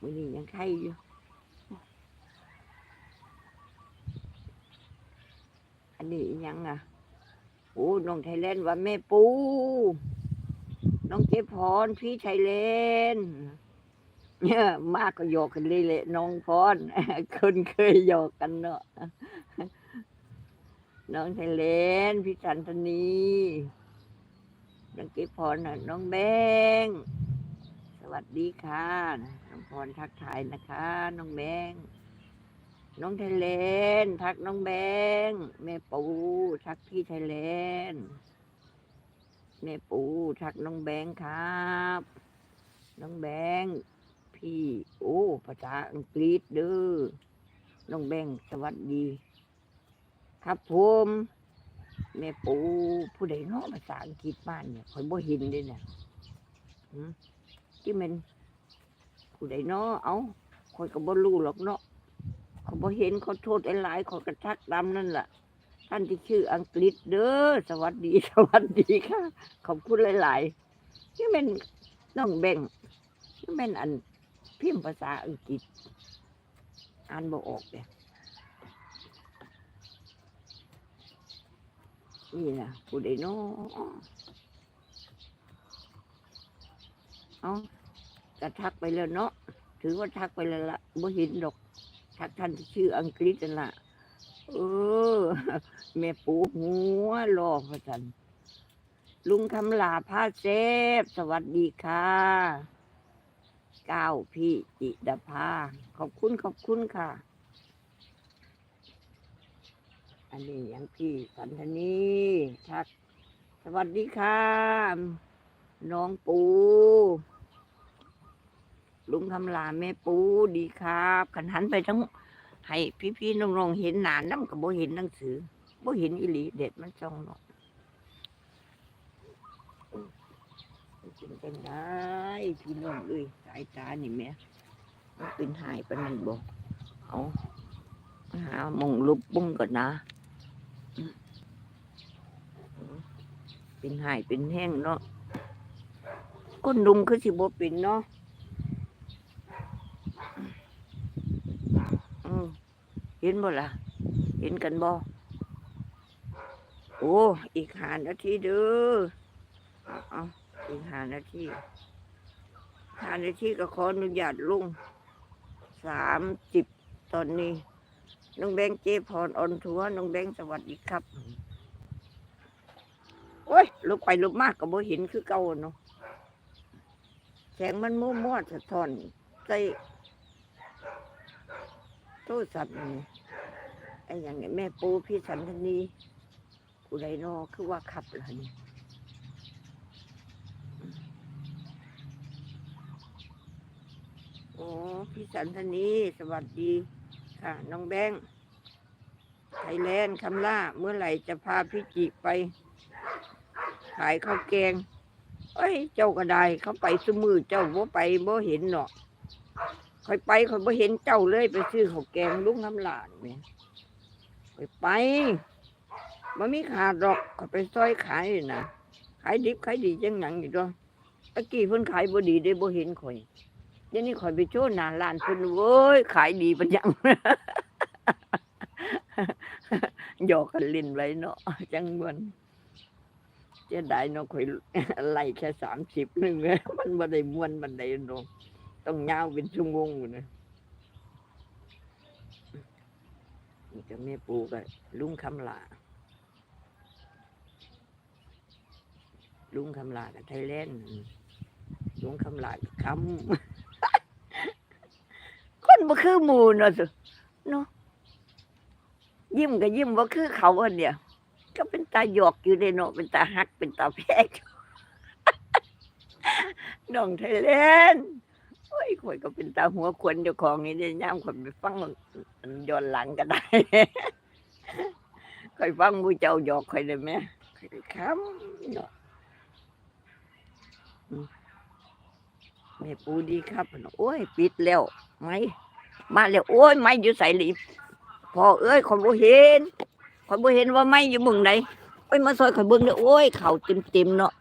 มือนี้ยังไข่อยู่อันนี้ยังอะโอ้น้องไทยแลนด์ว่าแม่ปูน้องเจ๊พรพี่ไทยแลนด์เนี่ยมากก็หยอกกันเลยแหละน้องพรคนเคยหยอกกันเนาะน้องไทยแลนด์พี่สันธนีน้องเจ๊พรน่ะน้องแบง วัสดีค่ะน้องพรทักทายนะคะ น้องแบงน้องไทยแลนทักน้องแบงแม่ปูทักพี่ไทยแลนแม่ปูทักน้องแบงครับ น้องแบงพี่โอ้ภาษาอังกฤษเด้อน้องแบงสวัสดี ครับผมแม่ปูผู้ใดเนาะภาษาอังกฤษบ้านเนี่ยคอยบ่เห็นเลยเนี่ยหืม ที่มันผู้ใดเนาะเอาคอยก็บ่รู้หรอกเนาะเขาบอเห็นเขาโทษหลายๆเขากระทักตามนั่นแหละท่านที่ชื่ออังกฤษเด้อสวัสดีสวัสดีค่ะขอบคุณหลายๆนี่เป็นน้องแบ่งนี่เป็นอันพิมพ์ภาษาอังกฤษ อ่านบ่ออกเลยนี่นะผู้ใดเนาะ เอากระทักไปแล้วเนาะถือว่าทักไปแล้วละบ่เห็นดอก ทักท่านที่ชื่ออังกฤษนั่นละเออ แม่ปูหัวรอพระจันลุงคำลาผ้าเซฟ สวัสดีค่ะก้าวพี่จิดาภาขอบคุณขอบคุณค่ะ อันนี้ยังพี่สันธนีทัก สวัสดีค่ะ น้องปู ลุงคำลาแม่ปูดีครับขันหันไปทั้ง ให้พี่ๆน้องๆเห็นหนานน้ำกับโบเห็นหนังสือโบเห็นอีหลีเด็ดมันจ้องเนาะอืมมันเป็นจังได้พี่น้องเอ้ยสายตานี่แม่มันเป็นหายไปานนันบ่เอาหามงลุบบุ้งก่อนนะ เป็นหายเป็นแห้งเนาะ ก้นดุมคือสิบเป็นเนาะเห็นบ่ล่ะ เห็นกันบ่โอ้ อีกหานาทีเด้อเอาอีกหานาทีหานาทีก็ขออนุญาตลุงสามสิบตอนนี้น้องแบงค์เจพรออนทัวน้องแบงค์สวัสดีครับ โอ้ยลุกไปลุกมากก็บ่เห็นคือเก่าเนาะ สงมันมั่วมัวๆสะท้อนใส่โทรศัพท์นี่ไอ้อย่างเงี้ยแม่ปูพี่สันทนีผู้ใดนอคือว่าขับเหรอนี่โอ้พี่สันทนีสวัสดีค่ะ น้องแบงค์ไทยแลนด์คำล่า เมื่อไหร่จะพาพี่จิไป ขายข้าวแกง เอ้ย เจ้าก็ได้ เขาไปสมือเจ้าบ่ไปบ่เห็นเนาะคอยไปคอยบ่เห็นเจ้าเลยไปซื้อข้าวแกงลุงน้ำหลานแหม่คอยไปมันมีขาดดอกคอยไปซอยขายนี่นะขายดิบขายดีจังหยังอยู่ด้วยตะกี้เพิ่นขายบ่ดีได้บ่เห็นข่อยเดี๋ยวนี้ข่อยไปโชว์หน้าร้านเพิ่นเว้ยขายดีปานยังหยอกกันเล่นไว้เนาะจังมวน เจะได้เนาะข่อยไล่แค่สามสิบหนึ่งมันบ่ได้ม่วนมันได้เนาะต้องยาวเป็นชั่วโมงอยู่นะนี่ก็แม่ปูกับลุงคำลาลุงคำลากับไทยแลนด์ลุงคำลากับคำคนบ่คือหมูเนาะสิเนาะยิ้มก็ยิ้มบ่คือเขาอันเดียว ก็เป็นตาหยอกอยู่ในเนาะเป็นตาฮักเป็นตาแพกน้องไทยแลนด์โอ้ยข่อยก็เป็นตาหัวควนเจ้าของนี่ได้ย่ามข่อยไปฟังย้อนหลังก็ได้ข่อยฟังมูเจ้าหยอกข่อยได้ไหมข่อยคำเนาะแม่ปูดีครับโอ้ย ปิดแล้วไหมมาแล้ว โอ้ย ไม่อยู่ใส่หลีพอเอ้ยข่อยบ่เห็น ข่อยบ่เห็นว่าไม่อยู่เบึงไหนโอ้ยมาซอยข่อยเบิ่งเด้อโอ้ยเขาเต็มๆเนาะ